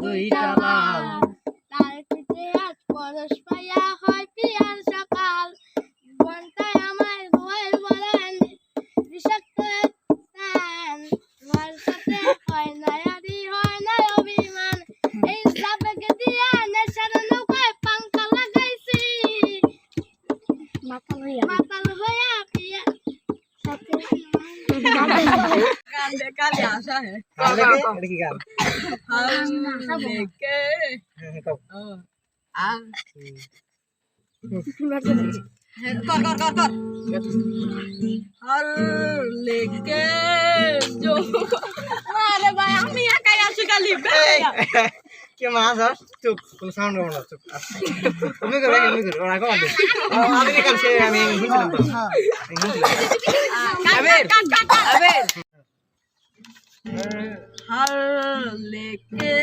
দুইটা লাল তার পিঠে আজ পরশ পাইয়া হয় পিয়ার সকাল। ঘন্টায় আমার দোয়েল বলেন বিষাক্ত স্থান হয় না আদি হয় না অভিমান। এই সাবেকে দিয়া নেশার নৌকায় পাঙ্খা লাগাইছি। মাতাল হইয়া। মাতাল হইয়া পিয়া সাথে কান্দে কালে আসা হে এটা কি গান हम लेके হ্যাঁ, হ্যাঁ, কও। आ कर कर कर कर हर लेके जो अरे भाई हम यहाँ का यहाँ शिकाली এই, কে মাছ আর চুপ কোনো সাউন্ড করবো না চুপ তুমি করবে তুমি করবে ওরা কমাতে আমি কাল সে আমি শুনছিলাম তো আমি শুনছিলাম अबे अबे हर लेके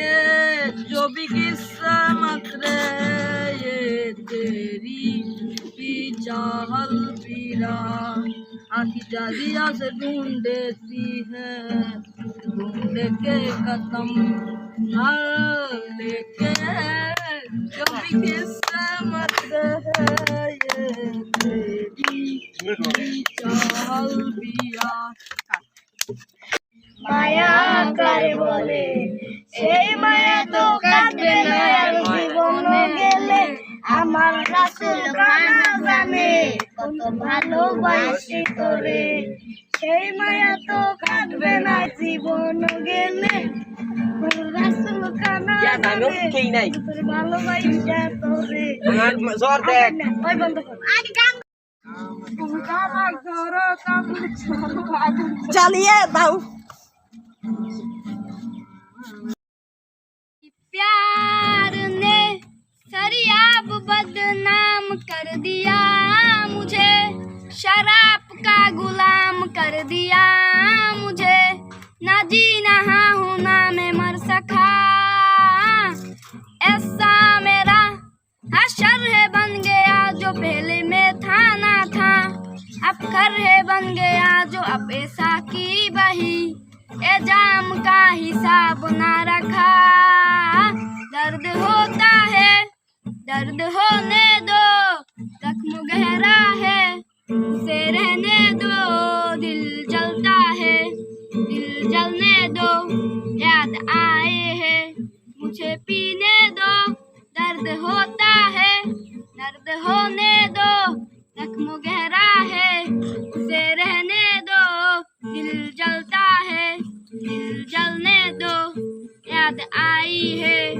जो भी किस्मत रे, ये तेरी भी चाहल पीरा। आखि जालिया से ढूंढेती है, ढूंढ के कदम हर लेके जो भी किस्मत रे, ये तेरी भी चाहल पीरा। মায়া কারে বলে সেই মায়া তো কাটবে না আর জীবন গেলে আমার রাসুল কানা জানে কত ভালোবাসি তোরে। সেই মায়া তো কাটবে না জীবন গেলে রাসুল কানা জানে তোর ভালোবাসা তোরে। আমার দেখ। ওই বন্ধ কর। আগে গান চালিয়ে দাও। प्यार ने शरियाब बदनाम कर दिया मुझे। शराब का गुलाम कर दिया मुझे। ना जी नहा हूँ, ना मैं मर सका। ऐसा मेरा हशर है बन गया जो पहले में था, ना था। अब कर है बन गया जो अब ऐसा की बही। ए जाम का हिसाब ना रखा। दर्द होने दो, जख्म गहरा है, उसे रहने दो, दिल जलता है, दिल जलने दो, याद आए है, मुझे पीने दो, दर्द होता है, दर्द होने दो, जख्म गहरा है, उसे रहने दो, दिल जलता है, दिल जलने दो, याद आई है।